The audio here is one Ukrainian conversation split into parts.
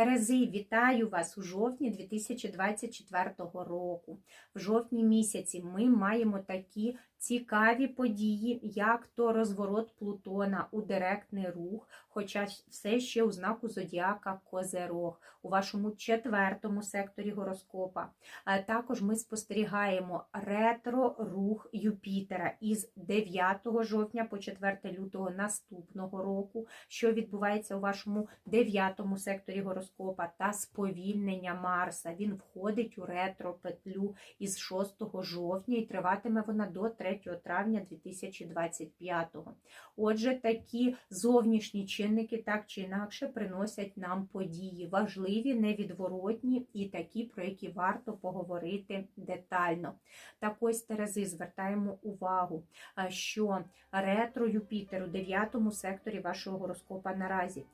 Терези, вітаю вас у жовтні 2024 року. В жовтні місяці ми маємо такі цікаві події, як то розворот Плутона у директний рух, хоча все ще у знаку Зодіака Козерог у вашому четвертому секторі гороскопа. Також ми спостерігаємо ретро-рух Юпітера із 9 жовтня по 4 лютого наступного року, що відбувається у вашому дев'ятому секторі гороскопа, та сповільнення Марса. Він входить у ретро-петлю із 6 жовтня і триватиме вона до 3 травня 2025. Отже, такі зовнішні чинники так чи інакше приносять нам події важливі, невідворотні і такі, про які варто поговорити детально. Так ось Терези звертаємо увагу, що ретро Юпітер у 9 секторі вашого гороскопа наразі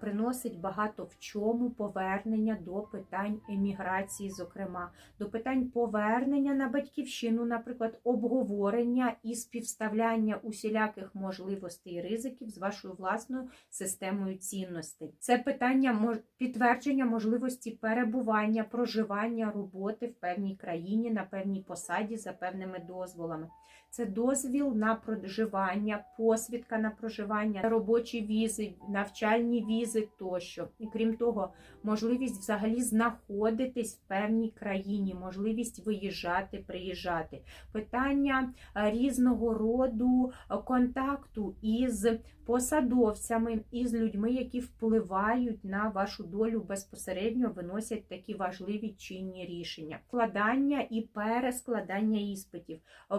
приносить багато в чому повернення до питань еміграції, зокрема, до питань повернення на батьківщину, наприклад, обговорення і співставляння усіляких можливостей і ризиків з вашою власною системою цінностей. Це питання підтвердження можливості перебування, проживання, роботи в певній країні, на певній посаді за певними дозволами. Це дозвіл на проживання, посвідка на проживання, робочі візи, навчальні візи тощо. І крім того, можливість взагалі знаходитись в певній країні, можливість виїжджати, приїжджати. Питання е, різного роду е, контакту із посадовцями, із людьми, які впливають на вашу долю безпосередньо, виносять такі важливі чинні рішення. Складання і перескладання іспитів, Е,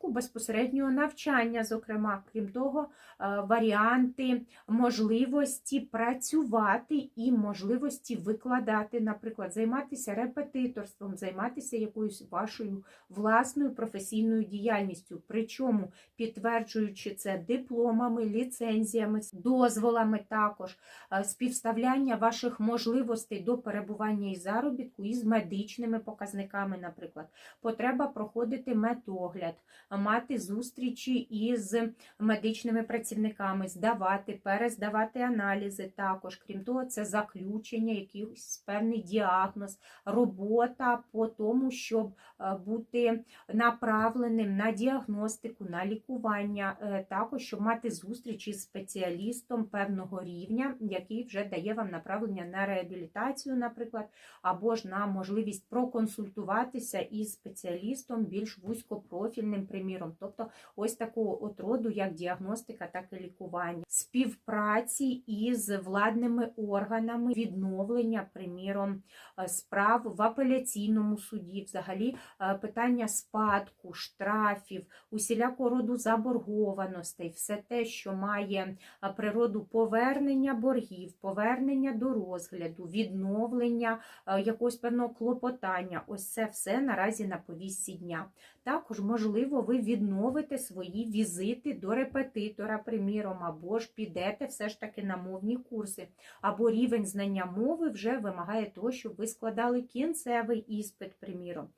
початку безпосереднього навчання, зокрема, крім того, е, варіанти можливості працювати і можливості викладати, наприклад, займатися репетиторством, займатися якоюсь вашою власною професійною діяльністю, причому підтверджуючи це дипломами, ліцензіями, дозволами також, е, співставляння ваших можливостей до перебування і заробітку із медичними показниками, наприклад, потреба проходити медогляд, мати зустрічі із медичними працівниками, здавати, перездавати аналізи також. Крім того, це заключення, якийсь певний діагноз, робота по тому, щоб е, бути направленим на діагностику, на лікування, е, також щоб мати зустріч із спеціалістом певного рівня, який вже дає вам направлення на реабілітацію, наприклад, або ж на можливість проконсультуватися із спеціалістом більш вузькопрофільним приміром, тобто ось такого от роду, як діагностика, так і лікування, співпраці із владними органами, відновлення, приміром, е, справ в апеляційному суді, взагалі е, питання спадку, штрафів, усілякого роду заборгованостей, все те, що має е, природу повернення боргів, повернення до розгляду, відновлення якогось певного клопотання. Ось це все наразі на повістці дня. Також, можливо, ви відновите свої візити до репетитора, приміром, або ж підете все ж таки на мовні курси, або рівень знання мови вже вимагає того, щоб ви складали кінцевий іспит, приміром.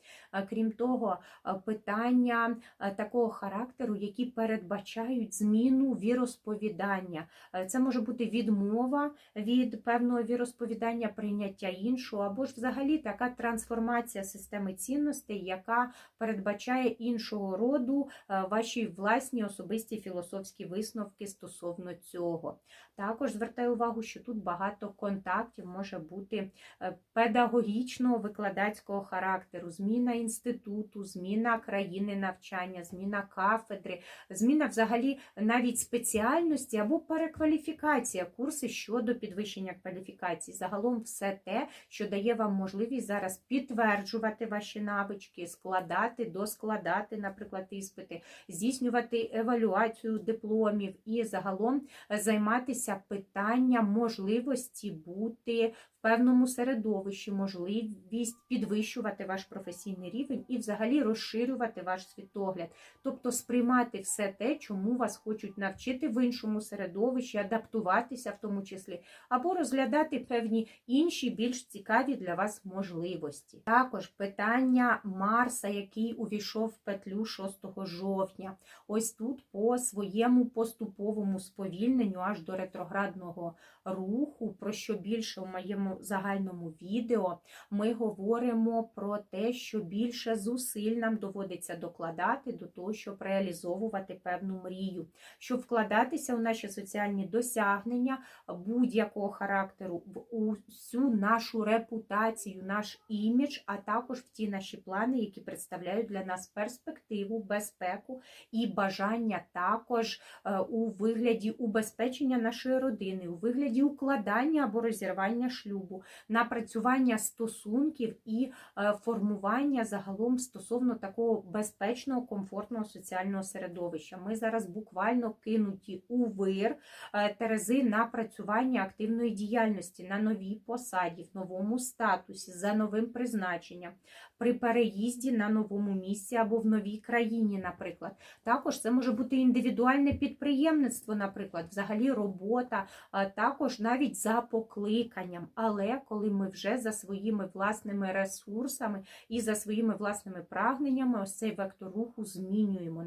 Крім того, е, питання е, такого характеру, які передбачають зміну віросповідання. Е, Це може бути відмова від певного віросповідання, прийняття іншого, або ж взагалі така трансформація системи цінностей, яка передбачає іншого роду е, ваші власні особисті філософські висновки стосовно цього. Також звертаю увагу, що тут багато контактів може бути е, педагогічного викладацького характеру, зміна інституту, зміна країни навчання, зміна кафедри, зміна взагалі навіть спеціальності або перекваліфікація, курси щодо підвищення кваліфікації. Загалом все те, що дає вам можливість зараз підтверджувати ваші навички, складати, доскладати, наприклад, іспити, здійснювати евалюацію дипломів і загалом займатися питанням можливості бути певному середовищі, можливість підвищувати ваш професійний рівень і взагалі розширювати ваш світогляд, тобто сприймати все те, чому вас хочуть навчити в іншому середовищі, адаптуватися в тому числі, або розглядати певні інші більш цікаві для вас можливості. Також питання Марса, який увійшов в петлю 6 жовтня. Ось тут по своєму поступовому сповільненню аж до ретроградного руху, про що більше у моєму загальному відео ми говоримо про те, що більше зусиль нам доводиться докладати до того, щоб реалізовувати певну мрію, щоб вкладатися у наші соціальні досягнення будь-якого характеру, в усю нашу репутацію, наш імідж, а також в ті наші плани, які представляють для нас перспективу, безпеку і бажання також е, у вигляді убезпечення нашої родини, у вигляді укладання або розірвання шлюбу, напрацювання стосунків і е, формування загалом стосовно такого безпечного, комфортного соціального середовища. Ми зараз буквально кинуті у вир е, терези напрацювання активної діяльності на новій посаді, в новому статусі, за новим призначенням, при переїзді на новому місці або в новій країні, наприклад. Також це може бути індивідуальне підприємництво, наприклад, взагалі робота, також навіть за покликанням. Але коли ми вже за своїми власними ресурсами і за своїми власними прагненнями ось цей вектор руху змінюємо.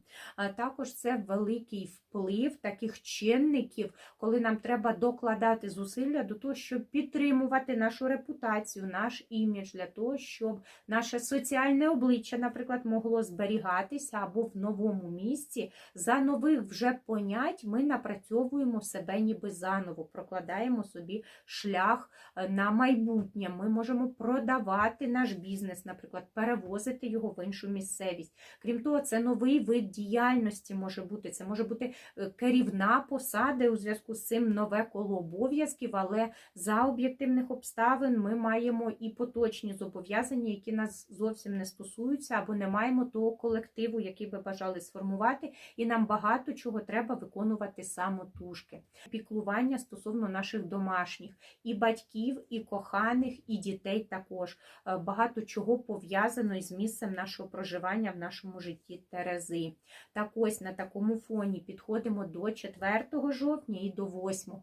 Також це великий вплив таких чинників, коли нам треба докладати зусилля до того, щоб підтримувати нашу репутацію, наш імідж, для того, щоб наше соціальне обличчя, наприклад, могло зберігатися або в новому місці. За нових вже понять ми напрацьовуємо себе ніби заново, прокладаємо собі шлях е, на майбутнє. Ми можемо продавати наш бізнес, наприклад, перевозити його в іншу місцевість. Крім того, це новий вид діяльності може бути. Це може бути е, керівна посада у зв'язку з цим нове коло обов'язків, але за об'єктивних обставин ми маємо і поточні зобов'язання, які нас зовсім не стосуються, або не маємо того колективу, який би бажали сформувати, і нам багато чого треба виконувати самотужки. Піклування стосовно наших домашніх, і батьків, і коханих, і дітей також. Е, Багато чого пов'язано із місцем нашого проживання в нашому житті Терези. Так ось на такому фоні підходимо до 4 жовтня і до 8.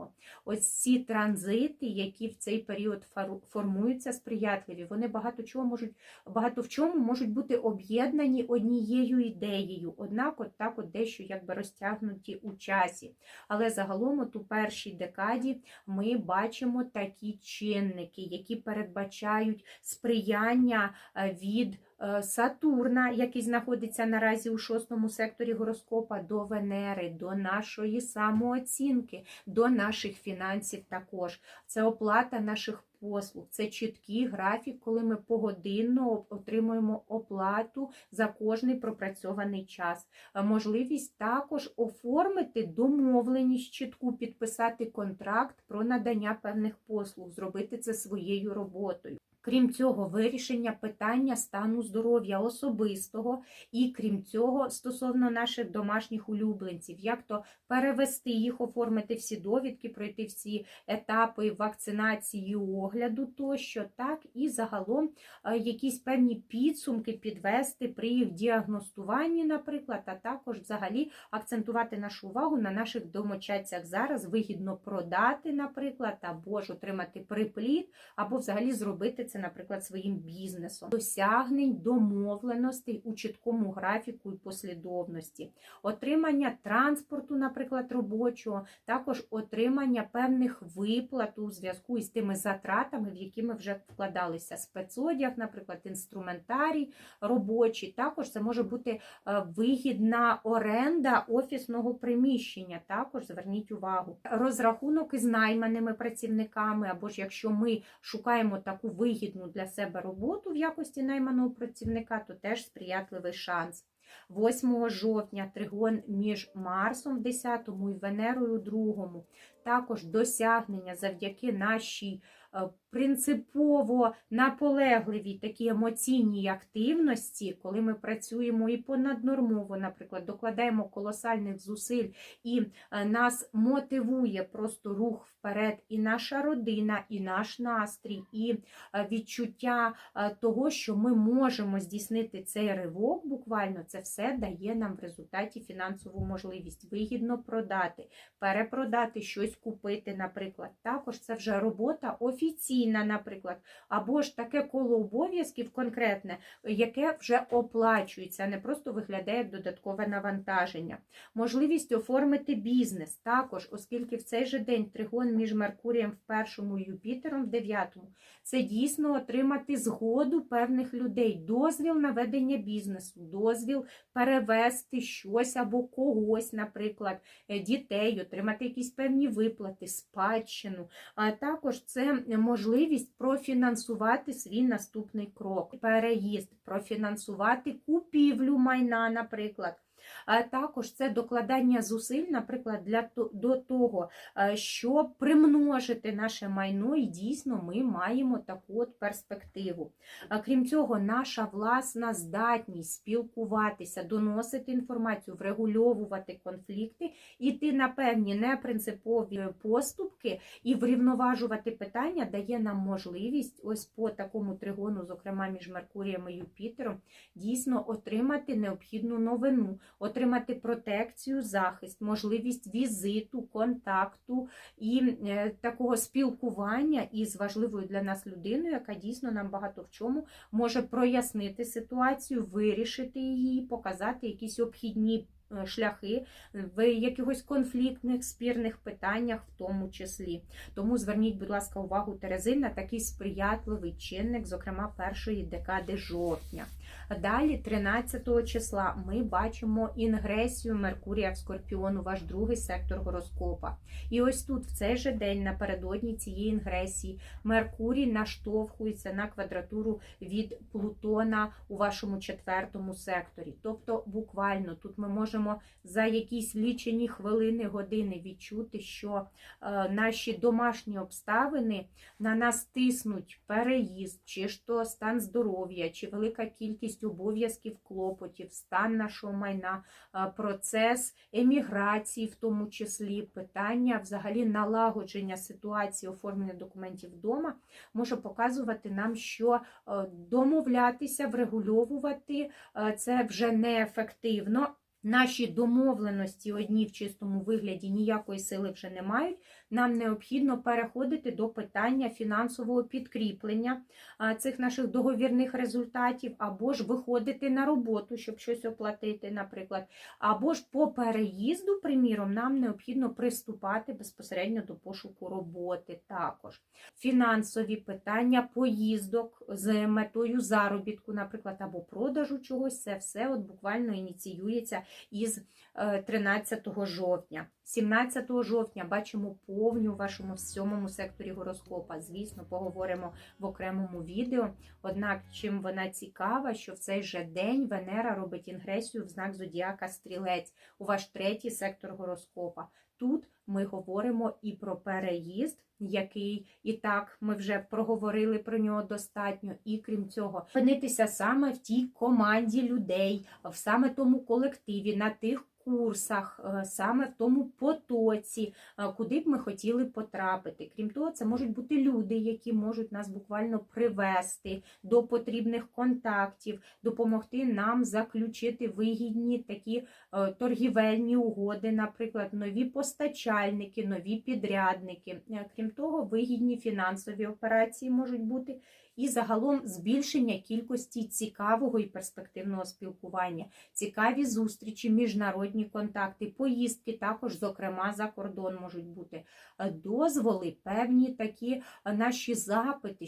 Ось ці транзити, які в цей період формуються сприятливі, вони багато чого можуть, багато в чому можуть бути об'єднані однією ідеєю, однак от так от дещо якби розтягнуті у часі. Але загалом от у першій декаді ми бачимо такі чинники, які передбачають сприяння е, від е, Сатурна, який знаходиться наразі у шостому секторі гороскопа, до Венери, до нашої самооцінки, до наших фінансів також. Це оплата наших послуг, це чіткий графік, коли ми погодинно отримуємо оплату за кожний пропрацьований час. Е, Можливість також оформити домовленість чітку, підписати контракт про надання певних послуг, зробити це своєю роботою. Крім цього, вирішення питання стану здоров'я особистого, і крім цього, стосовно наших домашніх улюбленців, як то перевести їх, оформити всі довідки, пройти всі етапи вакцинації, огляду тощо, так і загалом е, якісь певні підсумки підвести при діагностуванні, наприклад, а також взагалі акцентувати нашу увагу на наших домочадцях. Зараз вигідно продати, наприклад, або ж отримати припліт, або взагалі зробити це, наприклад, своїм бізнесом. Досягнень домовленостей у чіткому графіку і послідовності, отримання транспорту, наприклад, робочого, також отримання певних виплат у зв'язку із тими затратами, в які ми вже вкладалися. Спецодяг, наприклад, інструментарій робочий. Також це може бути е, вигідна оренда офісного приміщення. Також зверніть увагу. Розрахунок із найманими працівниками, або ж якщо ми шукаємо таку вигідну для себе роботу в якості найманого працівника, то теж сприятливий шанс. 8 жовтня тригон між Марсом в 10 і Венерою в 2. Також досягнення завдяки нашій е, принципово наполегливій такій емоційній активності, коли ми працюємо і понаднормово, наприклад, докладаємо колосальних зусиль, і е, нас мотивує просто рух вперед, і наша родина, і наш настрій, і е, відчуття е, того, що ми можемо здійснити цей ривок, буквально це все дає нам в результаті фінансову можливість вигідно продати, перепродати щось купити, наприклад. Також це вже робота офіційна, наприклад, або ж таке коло обов'язків конкретне, яке вже оплачується, а не просто виглядає як додаткове навантаження. Можливість оформити бізнес також, оскільки в цей же день тригон між Меркурієм в першому і Юпітером в дев'ятому. Це дійсно отримати згоду певних людей, дозвіл на ведення бізнесу, дозвіл перевести щось або когось, наприклад, е, дітей, отримати якісь певні виплати, спадщину. А також це можливість профінансувати свій наступний крок, переїзд, профінансувати купівлю майна, наприклад. Також це докладання зусиль, наприклад, для до того, е, щоб примножити наше майно, і дійсно ми маємо таку от перспективу. Крім цього, наша власна здатність спілкуватися, доносити інформацію, врегульовувати конфлікти, іти на певні непринципові поступки і врівноважувати питання дає нам можливість ось по такому тригону, зокрема між Меркурієм і Юпітером, дійсно отримати необхідну новину, отримати протекцію, захист, можливість візиту, контакту і е, такого спілкування із важливою для нас людиною, яка дійсно нам багато в чому може прояснити ситуацію, вирішити її, показати якісь обхідні. е, Шляхи в якихось конфліктних спірних питаннях, в тому числі. Тому зверніть, будь ласка, увагу Терези на такий сприятливий чинник, зокрема першої декади жовтня. Далі, 13 числа, ми бачимо інгресію Меркурія в Скорпіону, ваш другий сектор гороскопа. І ось тут, в цей же день, напередодні цієї інгресії, Меркурій наштовхується на квадратуру від Плутона у вашому четвертому секторі. Тобто, буквально тут ми можемо за якісь лічені хвилини, години відчути, що е, наші домашні обставини на нас тиснуть переїзд, чи ж то стан здоров'я, чи велика кількість обов'язків, клопотів, стан нашого майна, процес еміграції, в тому числі питання взагалі налагодження ситуації оформлення документів вдома, може показувати нам, що е, домовлятися, врегульовувати е, це вже неефективно. Наші домовленості одні в чистому вигляді ніякої сили вже не мають. Нам необхідно переходити до питання фінансового підкріплення цих наших договірних результатів, або ж виходити на роботу, щоб щось оплатити, наприклад. Або ж по переїзду, приміром, нам необхідно приступати безпосередньо до пошуку роботи також. Фінансові питання поїздок з метою заробітку, наприклад, або продажу чогось, це все от буквально ініціюється із 13 жовтня. 17 жовтня бачимо повню в вашому сьомому секторі гороскопа. Звісно, поговоримо в окремому відео. Однак, чим вона цікава, що в цей же день Венера робить інгресію в знак зодіака Стрілець у ваш третій сектор гороскопа. Тут ми говоримо і про переїзд, який і так ми вже проговорили про нього достатньо, і крім цього, опинитися саме в тій команді людей, в саме тому колективі, на тих курсах, е, саме в тому потоці, е, куди б ми хотіли потрапити. Крім того, це можуть бути люди, які можуть нас буквально привести до потрібних контактів, допомогти нам заключити вигідні такі е, торгівельні угоди, наприклад, нові постачальники, нові підрядники. Крім того, вигідні фінансові операції можуть бути. І загалом збільшення кількості цікавого і перспективного спілкування, цікаві зустрічі, міжнародні контакти, поїздки також, зокрема, за кордон можуть бути. Дозволи, певні такі наші запити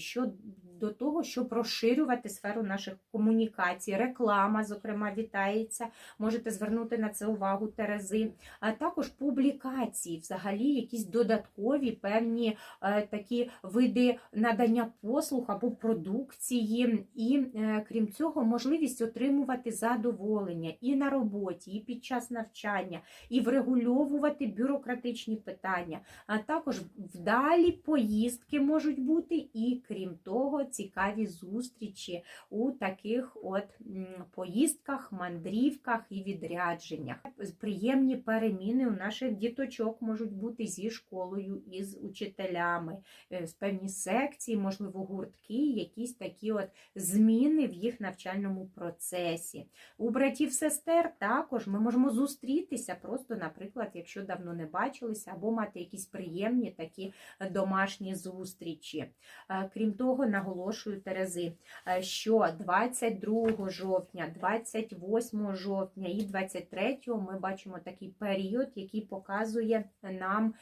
щодо того, щоб розширювати сферу наших комунікацій. Реклама, зокрема, вітається. Можете звернути на це увагу Терези. А також публікації, взагалі, якісь додаткові певні е, такі види надання послуг або продукції, і е, крім цього, можливість отримувати задоволення і на роботі, і під час навчання, і врегульовувати бюрократичні питання. А також вдалі поїздки можуть бути, і крім того, цікаві зустрічі у таких от поїздках, мандрівках і відрядженнях. Приємні переміни у наших діточок можуть бути зі школою, із учителями, е, з певні секції, можливо, гуртки, якісь такі от зміни в їх навчальному процесі. У братів-сестер також ми можемо зустрітися, просто, наприклад, якщо давно не бачилися, або мати якісь приємні такі домашні зустрічі. Е, Крім того, наголошую Терези, е, що 22 жовтня, 28 жовтня і 23 ми бачимо такий період, який показує нам.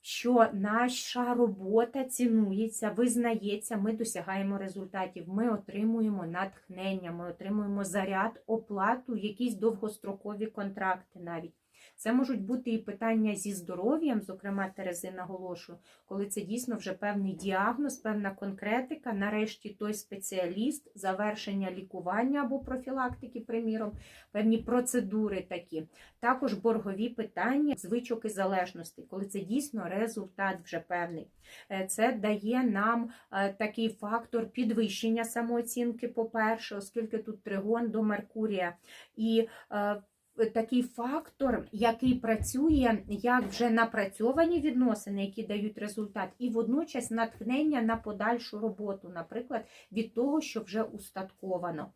Що наша робота цінується, визнається, ми досягаємо результатів, ми отримуємо натхнення, ми отримуємо заряд, оплату, якісь довгострокові контракти навіть. Це можуть бути і питання зі здоров'ям, зокрема Терези наголошую, коли це дійсно вже певний діагноз, певна конкретика, нарешті той спеціаліст, завершення лікування або профілактики, приміром, певні процедури такі. Також боргові питання, звичок і залежності, коли це дійсно результат вже певний. Е, Це дає нам е, такий фактор підвищення самооцінки, по-перше, оскільки тут тригон до Меркурія. І е, такий фактор, який працює як вже напрацьовані відносини, які дають результат, і водночас натхнення на подальшу роботу, наприклад, від того, що вже устатковано.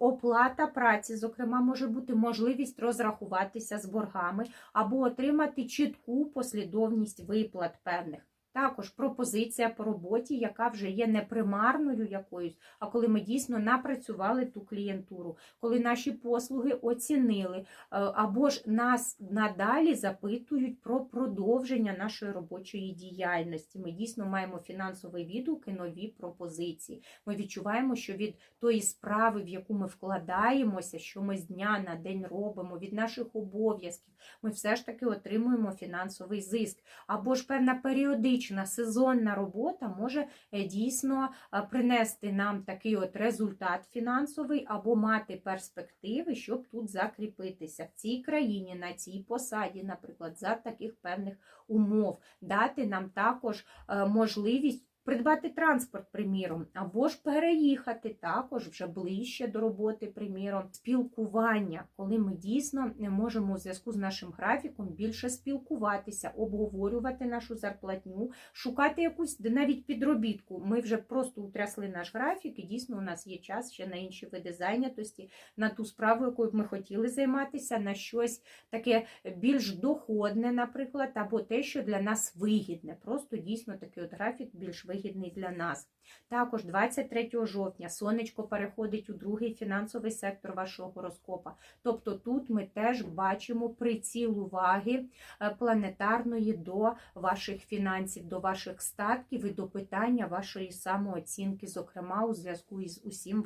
Оплата праці, зокрема, може бути можливість розрахуватися з боргами або отримати чітку послідовність виплат певних. Також пропозиція по роботі, яка вже є не примарною якоюсь, а коли ми дійсно напрацювали ту клієнтуру, коли наші послуги оцінили, е, або ж нас надалі запитують про продовження нашої робочої діяльності. Ми дійсно маємо фінансовий відгук і нові пропозиції. Ми відчуваємо, що від тої справи, в яку ми вкладаємося, що ми з дня на день робимо, від наших обов'язків, ми все ж таки отримуємо фінансовий зиск. Або ж певна періодична сезонна робота може е, дійсно е, принести нам такий от результат фінансовий, або мати перспективи, щоб тут закріпитися в цій країні, на цій посаді, наприклад, за таких певних умов, дати нам також е, можливість. Придбати транспорт, приміром, або ж переїхати також вже ближче до роботи, приміром, спілкування, коли ми дійсно не можемо у зв'язку з нашим графіком більше спілкуватися, обговорювати нашу зарплатню, шукати якусь навіть підробітку. Ми вже просто утрясли наш графік, і дійсно у нас є час ще на інші види зайнятості, на ту справу, якою б ми хотіли займатися, на щось таке більш доходне, наприклад, або те, що для нас вигідне. Просто дійсно такий от графік більш вигідний для нас. Також 23 жовтня сонечко переходить у другий фінансовий сектор вашого гороскопа. Тобто тут ми теж бачимо приціл уваги е, планетарної до ваших фінансів, до ваших статків і до питання вашої самооцінки, зокрема у зв'язку із усім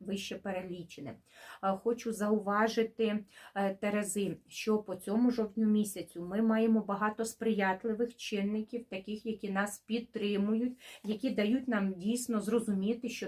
вище переліченим. Е, Хочу зауважити е, Терези, що по цьому жовтню місяцю ми маємо багато сприятливих чинників, таких, які нас підтримують, які дають нам дійсно зрозуміти, що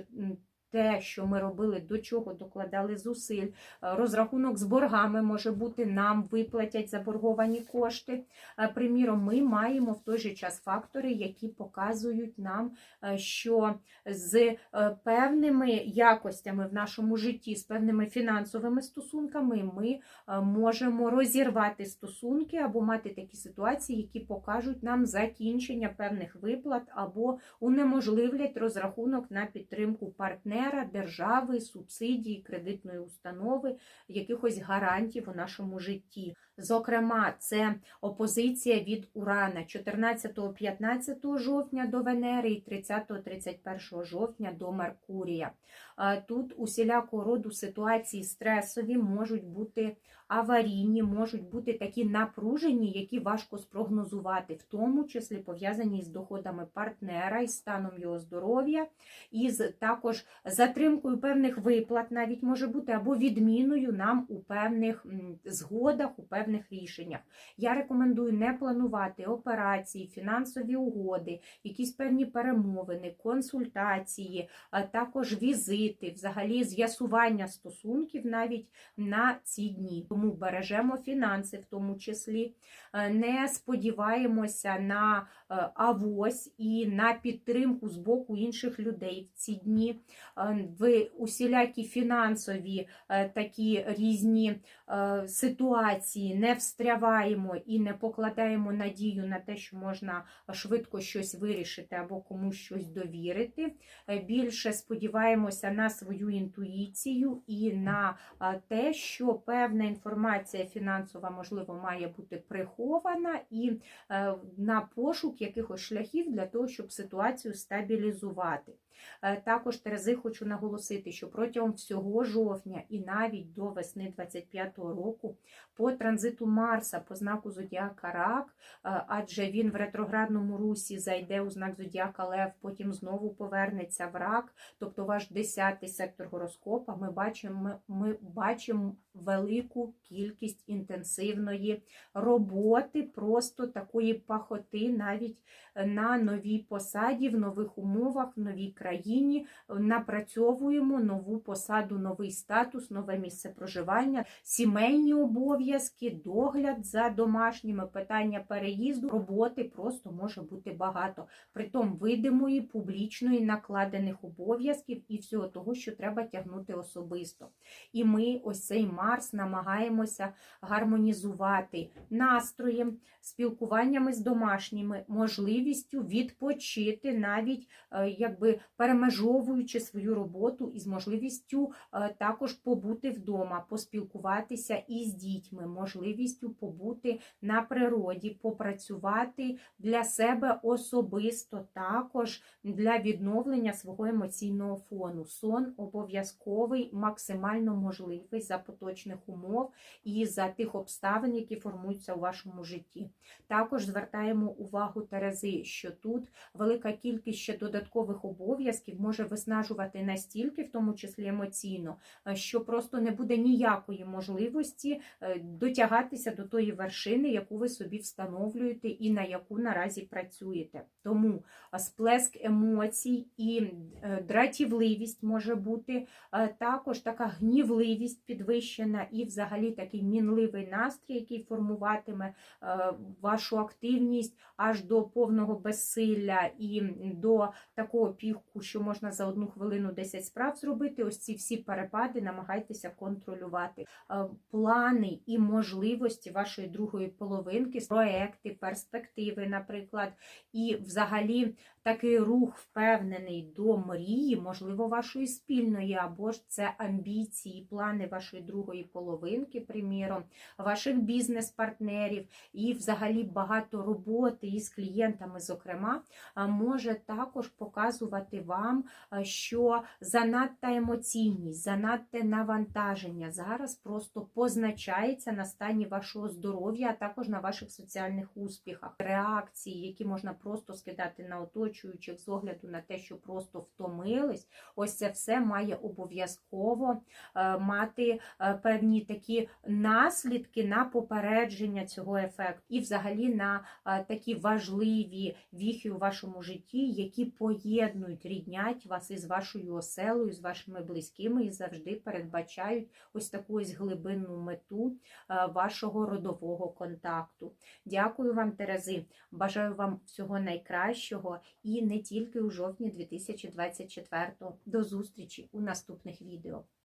те, що ми робили, до чого докладали зусиль, е, розрахунок з боргами може бути, нам виплатять заборговані кошти. Е, Приміром, ми маємо в той же час фактори, які показують нам, е, що з певними якостями в нашому житті, з певними фінансовими стосунками, ми можемо розірвати стосунки або мати такі ситуації, які покажуть нам закінчення певних виплат або унеможливлять розрахунок на підтримку партнера, держави, субсидії, кредитної установи, якихось гарантій у нашому житті. Зокрема, це опозиція від Урана 14-15 жовтня до Венери і 30-31 жовтня до Меркурія. Тут усілякого роду ситуації стресові можуть бути аварійні, можуть бути такі напружені, які важко спрогнозувати, в тому числі пов'язані з доходами партнера, із станом його здоров'я, і з також затримкою певних виплат навіть може бути, або відміною нам у певних згодах, у певних рішеннях. Я рекомендую не планувати операції, фінансові угоди, якісь певні перемовини, консультації, також візити, взагалі з'ясування стосунків навіть на ці дні. Тому бережемо фінанси, в тому числі, е, не сподіваємося на е, авось і на підтримку з боку інших людей в ці дні. Е, В усілякі фінансові такі різні ситуації не встряваємо і не покладаємо надію на те, що можна швидко щось вирішити або комусь щось довірити. Більше сподіваємося на свою інтуїцію і на те, що певна інформація фінансова, можливо, має бути прихована, і е, на пошук якихось шляхів для того, щоб ситуацію стабілізувати. Е, Також Терези хочу наголосити, що протягом всього жовтня і навіть до весни 25-го року по транзиту Марса по знаку Зодіака Рак, е, адже він в ретроградному русі зайде у знак Зодіака Лев, потім знову повернеться в рак, тобто ваш 10-й сектор гороскопа, ми бачимо, ми, бачимо велику кількість інтенсивної роботи, просто такої пахоти навіть на новій посаді, в нових умовах, в новій країні. Напрацьовуємо нову посаду, новий статус, нове місце проживання, сімейні обов'язки, догляд за домашніми, питання переїзду, роботи просто може бути багато. Притом видимої, публічної, накладених обов'язків і всього того, що треба тягнути особисто. І ми ось цей Марс намагаємося гармонізувати настроєм, спілкуваннями з домашніми, можливістю відпочити, навіть е, якби перемежовуючи свою роботу із можливістю е, також побути вдома, поспілкуватися із дітьми, можливістю побути на природі, попрацювати для себе особисто, також для відновлення свого емоційного фону. Сон обов'язковий, максимально можливий за поточних умов і за тих обставин, які формуються у вашому житті. Також звертаємо увагу Терези, що тут велика кількість ще додаткових обов'язків може виснажувати настільки, в тому числі емоційно, е, що просто не буде ніякої можливості е, дотягатися до тої вершини, яку ви собі встановлюєте і на яку наразі працюєте. Тому е, сплеск емоцій і дратівливість може бути, також така гнівливість підвищена і взагалі такий мінливий настрій, який формуватиме вашу активність аж до повного безсилля і до такого піку, що можна за одну хвилину 10 справ зробити. Ось ці всі перепади намагайтеся контролювати. Е, Плани і можливості вашої другої половинки, проекти, перспективи, наприклад, і взагалі такий рух впевнений до мрії, можливо, вашої спільної, або ж це амбіції, плани вашої другої половинки, приміром, ваших бізнес-партнерів і взагалі багато роботи із клієнтами, зокрема, може також показувати вам, що занадта емоційність, занадте навантаження зараз просто позначається на стані вашого здоров'я, а також на ваших соціальних успіхах, реакції, які можна просто скидати на оточуючих з огляду на те, що просто втомились. Ось це все має обов'язково е, мати е, певні такі наслідки на попередження цього ефекту, і взагалі на е, такі важливі віхи у вашому житті, які поєднують, ріднять вас із вашою оселою, з вашими близькими і завжди передбачають ось таку ось глибинну мету вашого родового контакту. Дякую вам, Терези. Бажаю вам всього найкращого і не тільки у жовтні 2024. До зустрічі у наступних відео.